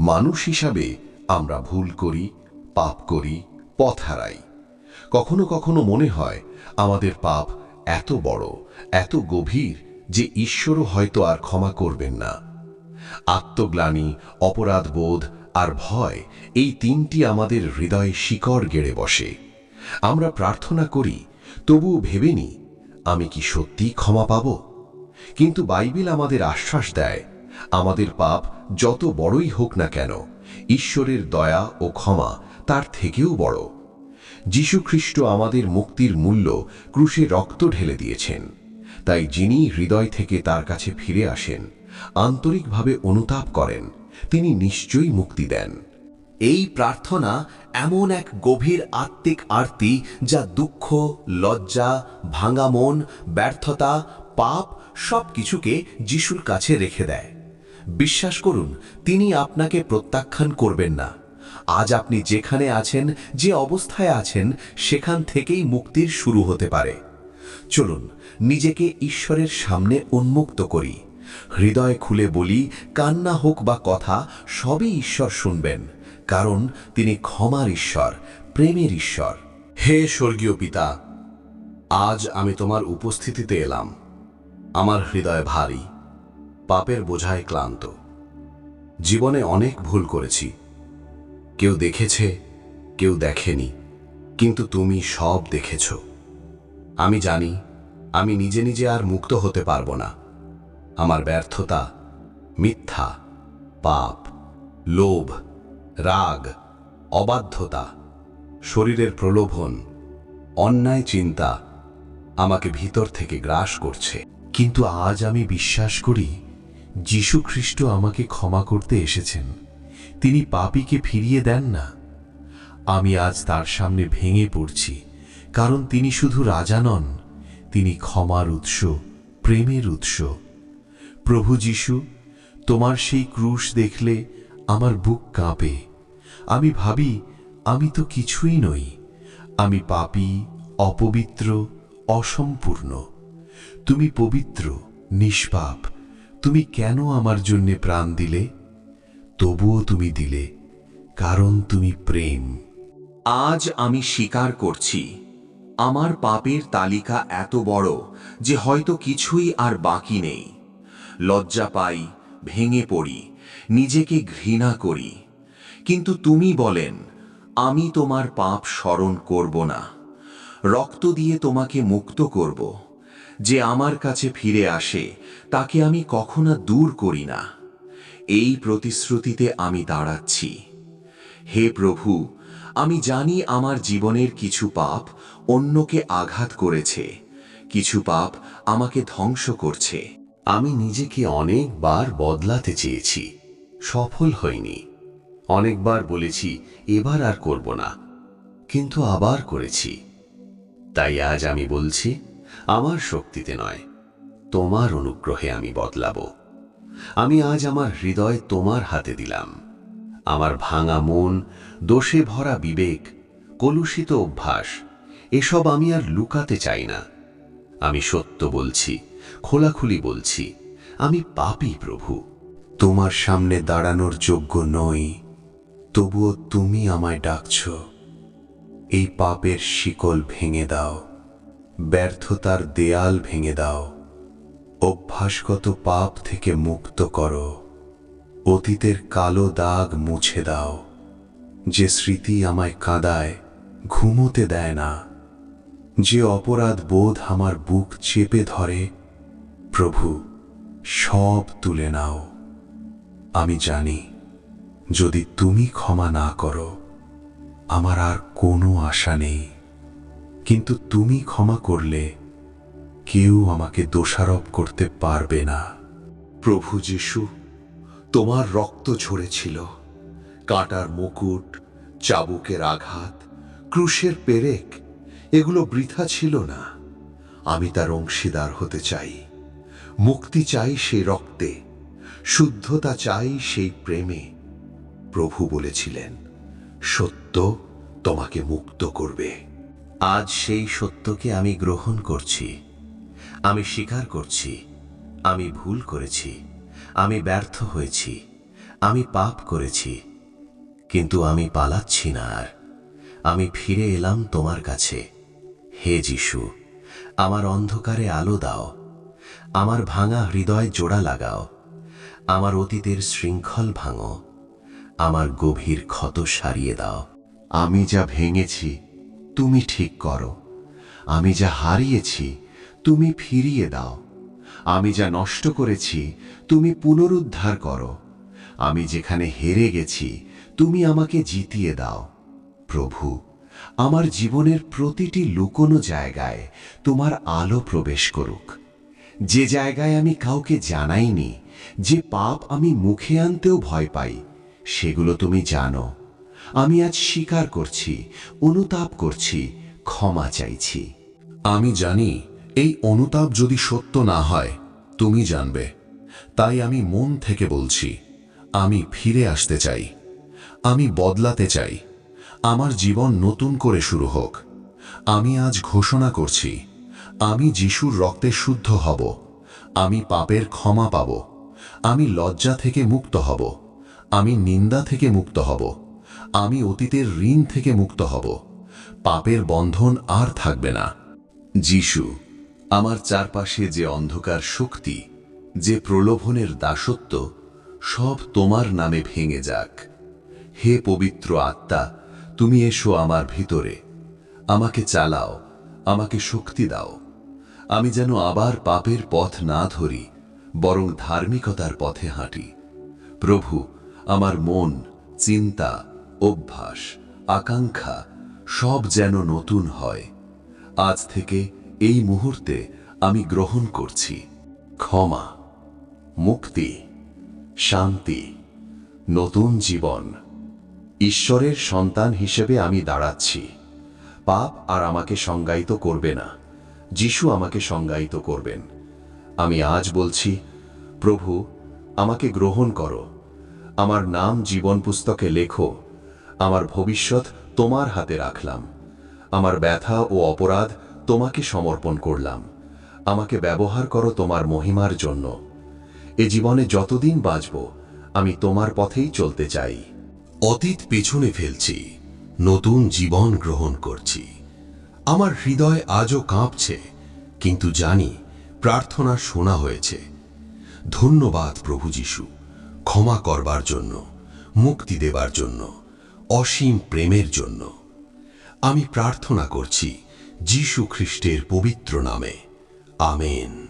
মানুষ হিসাবে আমরা ভুল করি, পাপ করি, পথ হারাই। কখনো কখনো মনে হয় আমাদের পাপ এত বড়, এত গভীর যে ঈশ্বরও হয়তো আর ক্ষমা করবেন না। আত্মগ্লানি, অপরাধবোধ আর ভয় এই তিনটি আমাদের হৃদয়ে শিকড় গেড়ে বসে। আমরা প্রার্থনা করি, তবুও ভেবে নিই আমি কি সত্যি ক্ষমা পাব? কিন্তু বাইবেল আমাদের আশ্বাস দেয় আমাদের পাপ যত বড়ই হোক না কেন, ঈশ্বরের দয়া ও ক্ষমা তার থেকেও বড়। যীশুখ্রিস্ট আমাদের মুক্তির মূল্য ক্রুশে রক্ত ঢেলে দিয়েছেন। তাই যিনি হৃদয় থেকে তার কাছে ফিরে আসেন, আন্তরিকভাবে অনুতাপ করেন, তিনি নিশ্চয়ই মুক্তি দেন। এই প্রার্থনা এমন এক গভীর আত্মিক আরতি যা দুঃখ, লজ্জা ভাঙা মন ব্যর্থতা, পাপ সব কিছুকে যিশুর কাছে রেখে দেয়। বিশ্বাস করুন, তিনি আপনাকে প্রত্যাখ্যান করবেন না। আজ আপনি যেখানে আছেন, যে অবস্থায় আছেন, সেখান থেকেই মুক্তির শুরু হতে পারে। চলুন, নিজেকে ঈশ্বরের সামনে উন্মুক্ত করি। হৃদয় খুলে বলি, কান্না হোক বা কথা, সবই ঈশ্বর শুনবেন। কারণ, তিনি ক্ষমার ঈশ্বর, প্রেমের ঈশ্বর। হে স্বর্গীয় পিতা, আজ আমি তোমার উপস্থিতিতে এলাম। আমার হৃদয় ভারী। পাপের বোঝায় ক্লান্ত। জীবনে অনেক ভুল করেছি। কেউ দেখেছে, কেউ দেখেনি, কিন্তু তুমি সব দেখেছ। আমি জানি, আমি নিজে নিজে আর মুক্ত হতে পারব না। আমার ব্যর্থতা, মিথ্যা, পাপ, লোভ, রাগ, অবাধ্যতা, শরীরের প্রলোভন, অন্যায় চিন্তা আমাকে ভিতর থেকে গ্রাস করছে। কিন্তু আজ আমি বিশ্বাস করি যীশু খ্রিস্ট আমাকে ক্ষমা করতে এসেছেন। তিনি পাপীকে ফিরিয়ে দেন না। আমি আজ তার সামনে ভেঙে পড়ছি, কারণ তিনি শুধু রাজা নন, তিনি ক্ষমার উৎস, প্রেমের উৎস। প্রভু যিশু, তোমার সেই ক্রুশ দেখলে আমার বুক কাঁপে। আমি ভাবি, আমি তো কিছুই নই, আমি পাপী, অপবিত্র, অসম্পূর্ণ। তুমি পবিত্র, নিষ্পাপ তুমি কেন আমার জন্যে প্রাণ দিলে? তবুও তুমি দিলে, কারণ তুমি প্রেম। আজ আমি স্বীকার করছি, আমার পাপের তালিকা এত বড় যে হয়তো কিছুই আর বাকি নেই। লজ্জা পাই, ভেঙে পড়ি, নিজেকে ঘৃণা করি। কিন্তু তুমি বলেন, আমি তোমার পাপ স্মরণ করব না। রক্ত দিয়ে তোমাকে মুক্ত করব। যে আমার কাছে ফিরে আসে, তাকে আমি কখনো দূর করি না। এই প্রতিশ্রুতিতে আমি দাঁড়াচ্ছি। হে প্রভু, আমি জানি আমার জীবনের কিছু পাপ অন্যকে আঘাত করেছে, কিছু পাপ আমাকে ধ্বংস করছে। আমি নিজেকে অনেকবার বদলাতে চেয়েছি, সফল হইনি। অনেকবার বলেছি, এবার আর করব না, কিন্তু আবার করেছি। তাই আজ আমি বলছি আমার শক্তিতে নয়। তোমার অনুগ্রহে আমি বদলাবো। আমি আজ আমার হৃদয় তোমার হাতে দিলাম। আমার ভাঙা মন, দোষে ভরা বিবেক, কলুষিত অভ্যাস, এসব আমি আর লুকাতে চাই না। আমি সত্য বলছি, খোলাখুলি বলছি, আমি পাপী প্রভু। তোমার সামনে দাঁড়ানোর যোগ্য নই, তবুও তুমি আমায় ডাকছ। এই পাপের শিকল ভেঙে দাও। ব্যর্থতার দেয়াল ভেঙে দাও। অভ্যাসগত পাপ থেকে মুক্ত করো। অতীতের কালো দাগ মুছে দাও। যে স্মৃতি আমায় কাঁদায়, ঘুমোতে দেয় না। যে অপরাধ বোধ আমার বুক চেপে ধরে, প্রভু, সব তুলে নাও। আমি জানি, যদি তুমি ক্ষমা না করো, আমার আর কোনো আশা নেই। কিন্তু তুমি ক্ষমা করলে কেউ আমাকে দোষারোপ করতে পারবে না। প্রভু যিশু, তোমার রক্ত ঝরেছিল। কাঁটার মুকুট, চাবুকের আঘাত, ক্রুশের পেরেক, এগুলো বৃথা ছিল না। আমি তার অংশীদার হতে চাই। মুক্তি চাই সেই রক্তে, শুদ্ধতা চাই সেই প্রেমে। প্রভু বলেছিলেন, সত্য তোমাকে মুক্ত করবে। আজ সেই সত্যকে আমি গ্রহণ করছি। আমি স্বীকার করছি। আমি ভুল করেছি। আমি ব্যর্থ হয়েছি। আমি পাপ করেছি। কিন্তু আমি পালাচ্ছি না আর। আমি ফিরে এলাম তোমার কাছে। হে যিশু, আমার অন্ধকারে আলো দাও। আমার ভাঙা হৃদয় জোড়া লাগাও। আমার অতীতের শৃঙ্খল ভাঙো। আমার গভীর ক্ষত সারিয়ে দাও। আমি যা ভেঙেছি তুমি ঠিক করো। আমি যা হারিয়েছি, তুমি ফিরিয়ে দাও। আমি যা নষ্ট করেছি, তুমি পুনরুদ্ধার করো। আমি যেখানে হেরে গেছি, তুমি আমাকে জিতিয়ে দাও। প্রভু, আমার জীবনের প্রতিটি লুকোনো জায়গায় তোমার আলো প্রবেশ করুক। যে জায়গায় আমি কাউকে জানাইনি, যে পাপ আমি মুখে আনতেও ভয় পাই, সেগুলো তুমি জানো। আমি আজ স্বীকার করছি, অনুতাপ করছি, ক্ষমা চাইছি। আমি জানি এই অনুতাপ যদি সত্য না হয়, তুমি জানবে। তাই আমি মন থেকে বলছি, আমি ফিরে আসতে চাই। আমি বদলাতে চাই। আমার জীবন নতুন করে শুরু হোক। আমি আজ ঘোষণা করছি, আমি যিশুর রক্তে শুদ্ধ হব। আমি পাপের ক্ষমা পাব। আমি লজ্জা থেকে মুক্ত হব। আমি নিন্দা থেকে মুক্ত হব। আমি অতীতের ঋণ থেকে মুক্ত হব। পাপের বন্ধন আর থাকবে না। যিশু, আমার চারপাশে যে অন্ধকার শক্তি, যে প্রলোভনের দাসত্ব, সব তোমার নামে ভেঙে যাক। হে পবিত্র আত্মা, তুমি এসো আমার ভিতরে। আমাকে চালাও, আমাকে শক্তি দাও। আমি যেন আবার পাপের পথ না ধরি, বরং ধার্মিকতার পথে হাঁটি। প্রভু, আমার মন, চিন্তা অভ্যাস, আকাঙ্ক্ষা, সব যেন নতুন হয়। আজ থেকে এই মুহূর্তে আমি গ্রহণ করছি ক্ষমা, মুক্তি, শান্তি, নতুন জীবন। ঈশ্বরের সন্তান হিসেবে আমি দাঁড়াচ্ছি। পাপ আর আমাকে সংজ্ঞায়িত করবে না। যিশু আমাকে সংজ্ঞায়িত করবেন। আমি আজ বলছি, প্রভু, আমাকে গ্রহণ করো। আমার নাম জীবন পুস্তকে লেখো। আমার ভবিষ্যৎ তোমার হাতে রাখলাম। আমার ব্যথা ও অপরাধ তোমাকে সমর্পণ করলাম। আমাকে ব্যবহার করো তোমার মহিমার জন্য। এ জীবনে যতদিন বাঁচব, আমি তোমার পথেই চলতে চাই। অতীত পেছনে ফেলছি, নতুন জীবন গ্রহণ করছি। আমার হৃদয় আজও কাঁপছে, কিন্তু জানি প্রার্থনা শোনা হয়েছে। ধন্যবাদ প্রভু যিশু, ক্ষমা করবার জন্য, মুক্তি দেবার জন্য। অসীম প্রেমের জন্য। আমি প্রার্থনা করছি যীশু খ্রিস্টের পবিত্র নামে। আমেন।